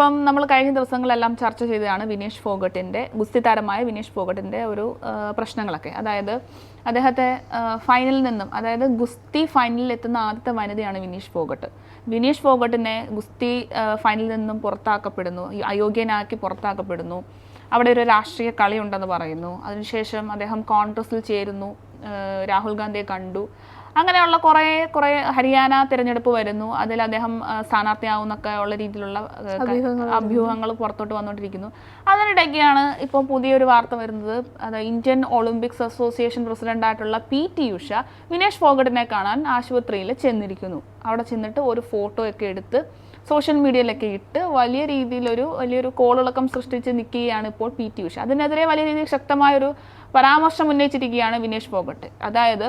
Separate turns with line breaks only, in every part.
ഇപ്പം നമ്മൾ കഴിഞ്ഞ ദിവസങ്ങളെല്ലാം ചർച്ച ചെയ്തതാണ് വിനേഷ് ഫോഗട്ടിന്റെ ഗുസ്തി താരമായ വിനേഷ് ഫോഗട്ടിന്റെ ഒരു പ്രശ്നങ്ങളൊക്കെ. അതായത് അദ്ദേഹത്തെ ഫൈനലിൽ നിന്നും അതായത് ഗുസ്തി ഫൈനലിൽ എത്തുന്ന ആദ്യത്തെ വനിതയാണ് വിനീഷ് ഫോഗട്ട്. വിനീഷ് ഫോഗട്ടിനെ ഗുസ്തി ഫൈനലിൽ നിന്നും പുറത്താക്കപ്പെടുന്നു അയോഗ്യനാക്കി പുറത്താക്കപ്പെടുന്നു. അവിടെ ഒരു രാഷ്ട്രീയ കളി ഉണ്ടെന്ന് പറയുന്നു. അതിനുശേഷം അദ്ദേഹം കോൺഗ്രസിൽ ചേരുന്നു രാഹുൽ ഗാന്ധിയെ കണ്ടു. അങ്ങനെയുള്ള കുറേ കുറേ ഹരിയാന തിരഞ്ഞെടുപ്പ് വരുന്നു. അതിൽ അദ്ദേഹം സ്ഥാനാർത്ഥിയാവുന്നൊക്കെ ഉള്ള രീതിയിലുള്ള അഭ്യൂഹങ്ങൾ പുറത്തോട്ട് വന്നുകൊണ്ടിരിക്കുന്നു. അതിനിടയ്ക്കാണ് ഇപ്പോൾ പുതിയൊരു വാർത്ത വരുന്നത്. അത് ഇന്ത്യൻ ഒളിമ്പിക്സ് അസോസിയേഷൻ പ്രസിഡന്റ് പ്രസിഡന്റായിട്ടുള്ള പി ടി ഉഷ വിനേഷ് ഫോഗഡിനെ കാണാൻ ആശുപത്രിയിൽ ചെന്നിരിക്കുന്നു. അവിടെ ചെന്നിട്ട് ഒരു ഫോട്ടോ ഒക്കെ എടുത്ത് സോഷ്യൽ മീഡിയയിലൊക്കെ ഇട്ട് വലിയ രീതിയിലൊരു വലിയൊരു കോളിളക്കം സൃഷ്ടിച്ച് നിൽക്കുകയാണ് ഇപ്പോൾ പി ടി ഉഷ. അതിനെതിരെ വലിയ രീതിയിൽ ശക്തമായൊരു പരാമർശം ഉന്നയിച്ചിരിക്കുകയാണ് വിനേഷ് ഫോഗട്ട്. അതായത്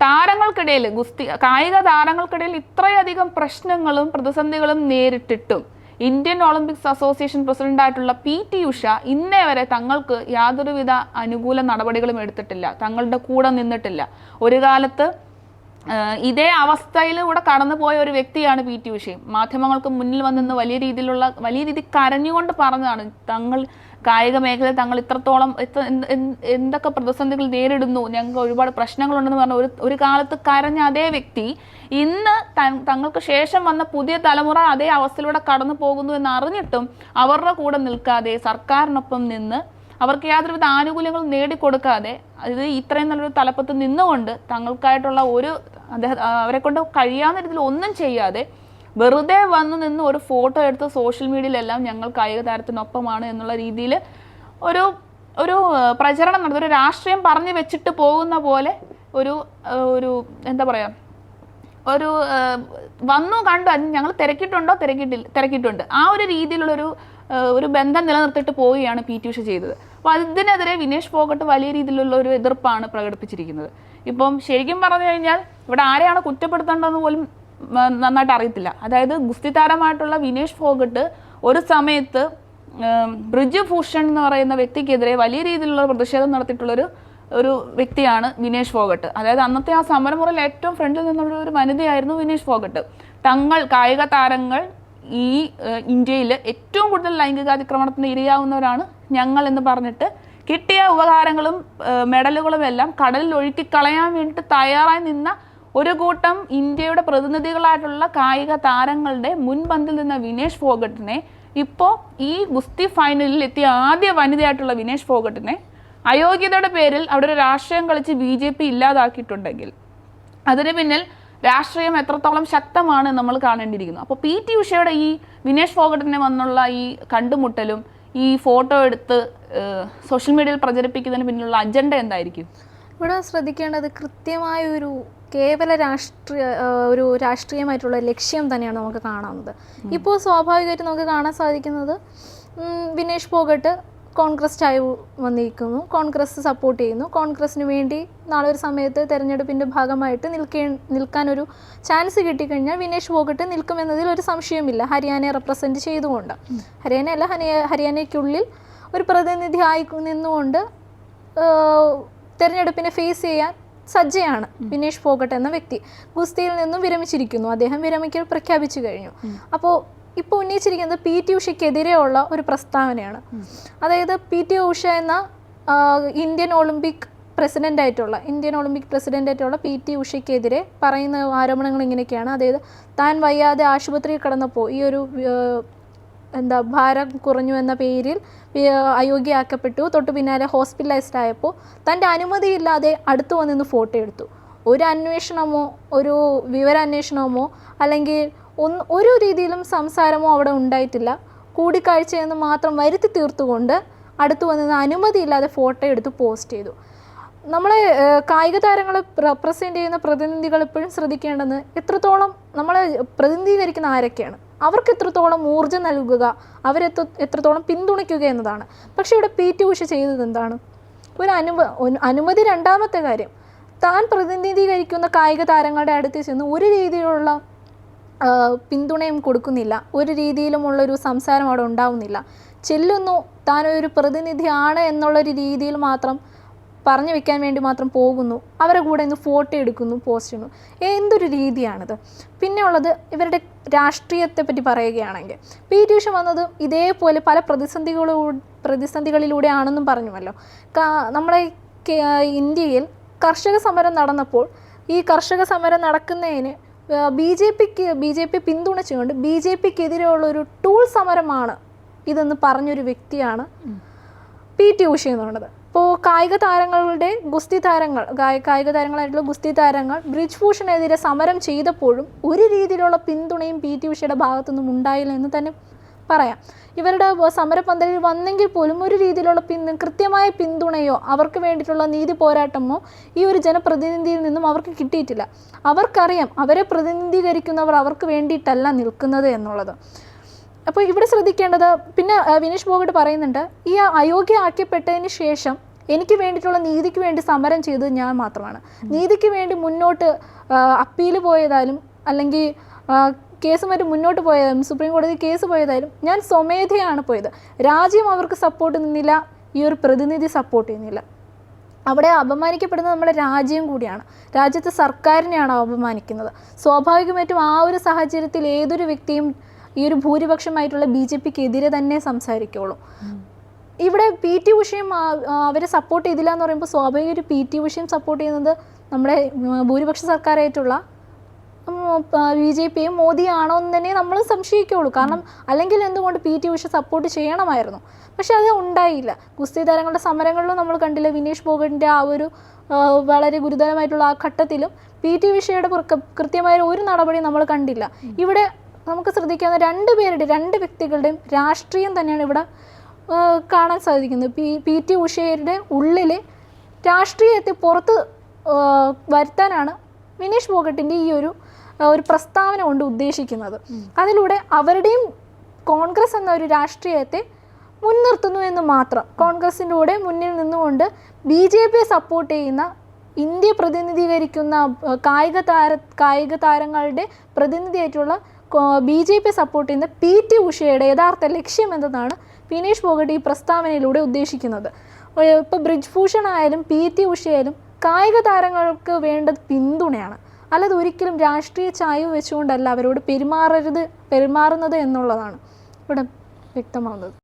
താരങ്ങൾക്കിടയിൽ ഗുസ്തി കായിക താരങ്ങൾക്കിടയിൽ ഇത്രയധികം പ്രശ്നങ്ങളും പ്രതിസന്ധികളും നേരിട്ടിട്ടും ഇന്ത്യൻ ഒളിമ്പിക്സ് അസോസിയേഷൻ പ്രസിഡന്റായിട്ടുള്ള പി ടി ഉഷ ഇന്നേ വരെ തങ്ങൾക്ക് യാതൊരുവിധ അനുകൂല നടപടികളും എടുത്തിട്ടില്ല. തങ്ങളുടെ കൂടെ നിന്നിട്ടില്ല. ഒരു കാലത്ത് ഇതേ അവസ്ഥയിലൂടെ കടന്നുപോയ ഒരു വ്യക്തിയാണ് പി ടി ഉഷയും. മാധ്യമങ്ങൾക്ക് മുന്നിൽ വന്നിന്ന് വലിയ രീതിയിലുള്ള വലിയ രീതി കരഞ്ഞുകൊണ്ട് പറഞ്ഞതാണ്. തങ്ങൾ കായിക മേഖലയിൽ തങ്ങൾ ഇത്രത്തോളം ഇത്ര- എന്ത്- എന്ത്- എന്തൊക്കെ പ്രതിസന്ധികൾ നേരിടുന്നു ഞങ്ങൾക്ക് ഒരുപാട് പ്രശ്നങ്ങളുണ്ടെന്ന് പറഞ്ഞ ഒരു ഒരു കാലത്ത് കരഞ്ഞ അതേ വ്യക്തി ഇന്ന് തങ്ങൾക്ക് ശേഷം വന്ന പുതിയ തലമുറ അതേ അവസ്ഥയിലൂടെ കടന്നു പോകുന്നു എന്ന് അറിഞ്ഞിട്ടും അവരുടെ കൂടെ നിൽക്കാതെ സർക്കാരിനൊപ്പം നിന്ന് അവർക്ക് യാതൊരുവിധ ആനുകൂല്യങ്ങളും നേടിക്കൊടുക്കാതെ ഇത് ഇത്രയും നല്ലൊരു തലപ്പത്ത് നിന്നുകൊണ്ട് തങ്ങൾക്കായിട്ടുള്ള ഒരു അദ്ദേഹം അവരെ കൊണ്ട് കഴിയാവുന്ന രീതിയിൽ ഒന്നും ചെയ്യാതെ വെറുതെ വന്നു നിന്ന് ഒരു ഫോട്ടോ എടുത്ത് സോഷ്യൽ മീഡിയയിലെല്ലാം ഞങ്ങൾ കായിക താരത്തിനൊപ്പമാണ് എന്നുള്ള രീതിയിൽ ഒരു ഒരു പ്രചരണം നടത്തി ഒരു രാഷ്ട്രീയം പറഞ്ഞു വെച്ചിട്ട് പോകുന്ന പോലെ ഒരു ഒരു എന്താ പറയുക ഒരു വന്നു കണ്ടു അത് ഞങ്ങൾ തിരക്കിയിട്ടുണ്ടോ തിരക്കിയിട്ടില്ല തിരക്കിയിട്ടുണ്ട്. ആ ഒരു രീതിയിലുള്ളൊരു ഒരു ബന്ധം നിലനിർത്തിയിട്ട് പോവുകയാണ് പി ടി ഉഷ ചെയ്തത്. അപ്പോൾ അതിനെതിരെ വിനേഷ് ഫോഗട്ട് വലിയ രീതിയിലുള്ള ഒരു എതിർപ്പാണ് പ്രകടിപ്പിച്ചിരിക്കുന്നത്. ഇപ്പം ശരിക്കും പറഞ്ഞു കഴിഞ്ഞാൽ ഇവിടെ ആരെയാണ് കുറ്റപ്പെടുത്തേണ്ടതെന്ന് പോലും നന്നായിട്ട് അറിയത്തില്ല. അതായത് ഗുസ്തി താരമായിട്ടുള്ള വിനേഷ് ഫോഗട്ട് ഒരു സമയത്ത് ബ്രിജ് ഭൂഷൺ എന്ന് പറയുന്ന വ്യക്തിക്കെതിരെ വലിയ രീതിയിലുള്ള പ്രതിഷേധം നടത്തിയിട്ടുള്ളൊരു ഒരു വ്യക്തിയാണ് വിനേഷ് ഫോഗട്ട്. അതായത് അന്നത്തെ ആ സമരമുറയിൽ ഏറ്റവും ഫ്രണ്ടിൽ നിന്നുള്ള ഒരു വനിതയായിരുന്നു വിനേഷ് ഫോഗട്ട്. തങ്ങൾ കായിക താരങ്ങൾ ഈ ഇന്ത്യയിൽ ഏറ്റവും കൂടുതൽ ലൈംഗികാതിക്രമണത്തിന് ഇരയാവുന്നവരാണ് ഞങ്ങൾ എന്ന് പറഞ്ഞിട്ട് കിട്ടിയ ഉപകാരങ്ങളും മെഡലുകളും എല്ലാം കടലിൽ ഒഴുക്കി കളയാൻ വേണ്ടിയിട്ട് തയ്യാറായി നിന്ന ഒരു കൂട്ടം ഇന്ത്യയുടെ പ്രതിനിധികളായിട്ടുള്ള കായിക താരങ്ങളുടെ മുൻപന്തിൽ നിന്ന വിനേഷ് ഫോഗട്ടിനെ ഇപ്പോൾ ഈ ഗുസ്തി ഫൈനലിൽ എത്തിയ ആദ്യ വനിതയായിട്ടുള്ള വിനേഷ് ഫോഗട്ടിനെ അയോഗ്യതയുടെ പേരിൽ അവിടെ ഒരു രാഷ്ട്രീയം കളിച്ച് ബി ജെ പി ഇല്ലാതാക്കിയിട്ടുണ്ടെങ്കിൽ അതിന് പിന്നിൽ രാഷ്ട്രീയം എത്രത്തോളം ശക്തമാണ് നമ്മൾ കാണേണ്ടിയിരിക്കുന്നു. അപ്പോൾ പി ടി ഉഷയുടെ ഈ വിനേഷ് ഫോഗട്ടിനെ വന്നുള്ള ഈ കണ്ടുമുട്ടലും ഈ ഫോട്ടോ എടുത്ത് സോഷ്യൽ മീഡിയയിൽ പ്രചരിപ്പിക്കുന്നതിന് പിന്നിലുള്ള അജണ്ട എന്തായിരിക്കും?
ഇവിടെ ശ്രദ്ധിക്കേണ്ടത് കൃത്യമായ ഒരു കേവല രാഷ്ട്രീയ ഒരു രാഷ്ട്രീയമായിട്ടുള്ള ലക്ഷ്യം തന്നെയാണ് നമുക്ക് കാണാവുന്നത്. ഇപ്പോൾ സ്വാഭാവികമായിട്ട് നമുക്ക് കാണാൻ സാധിക്കുന്നത് വിനേഷ് ഫോഗട്ട് കോൺഗ്രസ് ചായ വന്നിരിക്കുന്നു. കോൺഗ്രസ് സപ്പോർട്ട് ചെയ്യുന്നു. കോൺഗ്രസിന് വേണ്ടി നാളെ ഒരു സമയത്ത് തെരഞ്ഞെടുപ്പിന്റെ ഭാഗമായിട്ട് നിൽക്കേ നിൽക്കാനൊരു ചാൻസ് കിട്ടിക്കഴിഞ്ഞാൽ വിനേഷ് ഫോഗട്ട് നിൽക്കുമെന്നതിൽ ഒരു സംശയമില്ല ഹരിയാനയെ റെപ്രസെന്റ് ചെയ്തുകൊണ്ട്. ഹരിയാനയല്ല ഹനിയ ഹരിയാനയ്ക്കുള്ളിൽ ഒരു പ്രതിനിധി ആയി നിന്നുകൊണ്ട് തിരഞ്ഞെടുപ്പിനെ തെരഞ്ഞെടുപ്പിനെ ഫേസ് ചെയ്യാൻ സജ്ജയാണ് വിനേഷ് ഫോഗട്ട് എന്ന വ്യക്തി. ഗുസ്തിയിൽ നിന്നും വിരമിച്ചിരിക്കുന്നു. അദ്ദേഹം വിരമിക്കൽ പ്രഖ്യാപിച്ചു കഴിഞ്ഞു. അപ്പോൾ ഇപ്പോൾ ഉന്നയിച്ചിരിക്കുന്നത് പി ടി ഉഷയ്ക്കെതിരെയുള്ള ഒരു പ്രസ്താവനയാണ്. അതായത് പി ടി ഉഷ എന്ന ഇന്ത്യൻ ഒളിമ്പിക് പ്രസിഡന്റ് ആയിട്ടുള്ള ഇന്ത്യൻ ഒളിമ്പിക് പ്രസിഡന്റ് ആയിട്ടുള്ള പി ടി ഉഷയ്ക്കെതിരെ പറയുന്ന ആരോപണങ്ങൾ ഇങ്ങനെയൊക്കെയാണ്. അതായത് താൻ വയ്യാതെ ആശുപത്രിയിൽ കിടന്നപ്പോൾ ഈ ഒരു എന്താ ഭാരം കുറഞ്ഞു എന്ന പേരിൽ അയോഗ്യയാക്കപ്പെട്ടു. തൊട്ടു പിന്നാലെ ഹോസ്പിറ്റലൈസ്ഡ് ആയപ്പോൾ തന്റെ അനുമതിയില്ലാതെ അടുത്ത് വന്നിന്ന് ഫോട്ടോ എടുത്തു. ഒരു അന്വേഷണമോ ഒരു വിവരാന്വേഷണമോ അല്ലെങ്കിൽ ഒന്ന് ഒരു രീതിയിലും സംസാരമോ അവിടെ ഉണ്ടായിട്ടില്ല. കൂടിക്കാഴ്ചയെന്ന് മാത്രം വരുത്തി തീർത്തുകൊണ്ട് അടുത്തു വന്നത് അനുമതിയില്ലാതെ ഫോട്ടോ എടുത്ത് പോസ്റ്റ് ചെയ്തു. നമ്മളെ കായിക താരങ്ങളെ റെപ്രസെന്റ് ചെയ്യുന്ന പ്രതിനിധികൾ എപ്പോഴും ശ്രദ്ധിക്കേണ്ടത് എത്രത്തോളം നമ്മളെ പ്രതിനിധീകരിക്കുന്ന ആരൊക്കെയാണ്? അവർക്ക് എത്രത്തോളം ഊർജം നൽകുക അവരെ എത്രത്തോളം പിന്തുണയ്ക്കുക എന്നതാണ്. പക്ഷേ ഇവിടെ പി. ടി. ഉഷ ചെയ്തത് എന്താണ്? ഒരു അനുമ അനുമതി രണ്ടാമത്തെ കാര്യം. താൻ പ്രതിനിധീകരിക്കുന്ന കായിക താരങ്ങളുടെ അടുത്ത് ചെന്ന് ഒരു രീതിയിലുള്ള പിന്തുണയും കൊടുക്കുന്നില്ല. ഒരു രീതിയിലുമുള്ളൊരു സംസാരം അവിടെ ഉണ്ടാവുന്നില്ല. ചെല്ലുന്നു. താൻ ഒരു പ്രതിനിധിയാണ് എന്നുള്ളൊരു രീതിയിൽ മാത്രം പറഞ്ഞു വെക്കാൻ വേണ്ടി മാത്രം പോകുന്നു. അവരുടെ കൂടെ ഇന്ന് ഫോട്ടോ എടുക്കുന്നു പോസ്റ്റ് ചെയ്യുന്നു. എന്തൊരു രീതിയാണിത്. പിന്നെ ഉള്ളത് ഇവരുടെ രാഷ്ട്രീയത്തെ പറ്റി പറയുകയാണെങ്കിൽ. പി ടി ഉഷ വന്നത് ഇതേപോലെ പല പ്രതിസന്ധികളൂ പ്രതിസന്ധികളിലൂടെയാണെന്നും പറഞ്ഞുവല്ലോ. നമ്മുടെ ഇന്ത്യയിൽ കർഷക സമരം നടന്നപ്പോൾ ഈ കർഷക സമരം നടക്കുന്നതിന് ബി ജെ പിക്ക് ബി ജെ പി പിന്തുണച്ചുകൊണ്ട് ബി ജെ പിക്കെതിരെയുള്ള ഒരു ടൂൾ സമരമാണ് ഇതെന്ന് പറഞ്ഞൊരു വ്യക്തിയാണ് പി ടി ഉഷ എന്ന് പറയുന്നത്. ഇപ്പോൾ കായിക താരങ്ങളുടെ ഗുസ്തി താരങ്ങൾ കായി- കായിക താരങ്ങളായിട്ടുള്ള ഗുസ്തി താരങ്ങൾ ബ്രിജ് ഭൂഷണെതിരെ സമരം ചെയ്തപ്പോഴും ഒരു രീതിയിലുള്ള പിന്തുണയും പി ടി ഉഷയുടെ ഭാഗത്തുനിന്നും ഉണ്ടായില്ല എന്ന് തന്നെ പറയാം. ഇവരുടെ സമരപന്തലിൽ വന്നെങ്കിൽ പോലും ഒരു രീതിയിലുള്ള പിന്തു കൃത്യമായ പിന്തുണയോ അവർക്ക് വേണ്ടിയിട്ടുള്ള നീതി പോരാട്ടമോ ഈ ഒരു ജനപ്രതിനിധിയിൽ നിന്നും അവർക്ക് കിട്ടിയിട്ടില്ല. അവർക്കറിയാം അവരെ പ്രതിനിധീകരിക്കുന്നവർ അവർക്ക് വേണ്ടിയിട്ടല്ല നിൽക്കുന്നത് എന്നുള്ളത്. അപ്പോൾ ഇവിടെ ശ്രദ്ധിക്കേണ്ടത് പിന്നെ വിനീഷ് ഫോഗട്ട് പറയുന്നുണ്ട് ഈ അയോഗ്യ ആക്കിയപ്പെട്ടതിന് ശേഷം എനിക്ക് വേണ്ടിയിട്ടുള്ള നീതിക്ക് വേണ്ടി സമരം ചെയ്തത് ഞാൻ മാത്രമാണ്. നീതിക്ക് വേണ്ടി മുന്നോട്ട് അപ്പീൽ പോയതാലും അല്ലെങ്കിൽ മറ്റും മുന്നോട്ട് പോയതായാലും സുപ്രീം കോടതി കേസ് പോയതായാലും ഞാൻ സ്വമേധയാണ് പോയത്. രാജ്യം അവർക്ക് സപ്പോർട്ട് നിന്നില്ല ഈ ഒരു പ്രതിനിധി സപ്പോർട്ട് ചെയ്യുന്നില്ല. അവിടെ അപമാനിക്കപ്പെടുന്നത് നമ്മുടെ രാജ്യം കൂടിയാണ്. രാജ്യത്തെ സർക്കാരിനെയാണ് അപമാനിക്കുന്നത്. സ്വാഭാവികമായിട്ടും ആ ഒരു സാഹചര്യത്തിൽ ഏതൊരു വ്യക്തിയും ഈ ഒരു ഭൂരിപക്ഷമായിട്ടുള്ള ബി ജെ പിക്ക് എതിരെ തന്നെ സംസാരിക്കുള്ളൂ. ഇവിടെ പി ടി ഉഷയും അവരെ സപ്പോർട്ട് ചെയ്തില്ല എന്ന് പറയുമ്പോൾ സ്വാഭാവികമായിട്ട് പി ടി ഉഷയും സപ്പോർട്ട് ചെയ്യുന്നത് നമ്മുടെ ഭൂരിപക്ഷ സർക്കാരായിട്ടുള്ള ബി ജെ പിയും മോദിയാണോ എന്ന് തന്നെ നമ്മൾ സംശയിക്കുള്ളൂ. കാരണം അല്ലെങ്കിൽ എന്തുകൊണ്ട് പി ടി ഉഷ സപ്പോർട്ട് ചെയ്യണമായിരുന്നു. പക്ഷെ അത് ഉണ്ടായില്ല. ഗുസ്തി താരങ്ങളുടെ സമരങ്ങളിലും നമ്മൾ കണ്ടില്ല വിനേഷ് ഫോഗട്ടിന്റെ ആ ഒരു വളരെ ഗുരുതരമായിട്ടുള്ള ആ ഘട്ടത്തിലും പി ടി ഉഷയുടെ കൃത്യമായ ഒരു നടപടി നമ്മൾ കണ്ടില്ല. ഇവിടെ നമുക്ക് ശ്രദ്ധിക്കാവുന്ന രണ്ട് പേരുടെ രണ്ട് വ്യക്തികളുടെയും രാഷ്ട്രീയം തന്നെയാണ് ഇവിടെ കാണാൻ സാധിക്കുന്നത്. പി പി ടി ഉഷയുടെ ഉള്ളിലെ രാഷ്ട്രീയത്തെ പുറത്ത് വരുത്താനാണ് വിനീഷ് ഫോഗട്ടിന്റെ ഈ ഒരു ഒരു പ്രസ്താവന കൊണ്ട് ഉദ്ദേശിക്കുന്നത്. അതിലൂടെ അവരുടെയും കോൺഗ്രസ് എന്ന ഒരു രാഷ്ട്രീയത്തെ മുൻനിർത്തുന്നു എന്ന് മാത്രം. കോൺഗ്രസിന്റെ കൂടെ മുന്നിൽ നിന്നുകൊണ്ട് ബി ജെ പിയെ സപ്പോർട്ട് ചെയ്യുന്ന ഇന്ത്യ പ്രതിനിധീകരിക്കുന്ന കായിക താര കായിക താരങ്ങളുടെ പ്രതിനിധിയായിട്ടുള്ള ബി ജെ പി സപ്പോർട്ട് ചെയ്യുന്ന പി ടി ഉഷയുടെ യഥാർത്ഥ ലക്ഷ്യം എന്നതാണ് വിനേഷ് ഫോഗട്ട് ഈ പ്രസ്താവനയിലൂടെ ഉദ്ദേശിക്കുന്നത്. ഇപ്പോൾ ബ്രിജ് ഭൂഷൺ ആയാലും പി ടി ഉഷയായാലും കായിക താരങ്ങൾക്ക് വേണ്ടത് പിന്തുണയാണ്. അല്ലാതെ ഒരിക്കലും രാഷ്ട്രീയ ചായവ് വെച്ചുകൊണ്ടല്ല അവരോട് പെരുമാറരുത് പെരുമാറുന്നത് എന്നുള്ളതാണ് ഇവിടെ വ്യക്തമാവുന്നത്.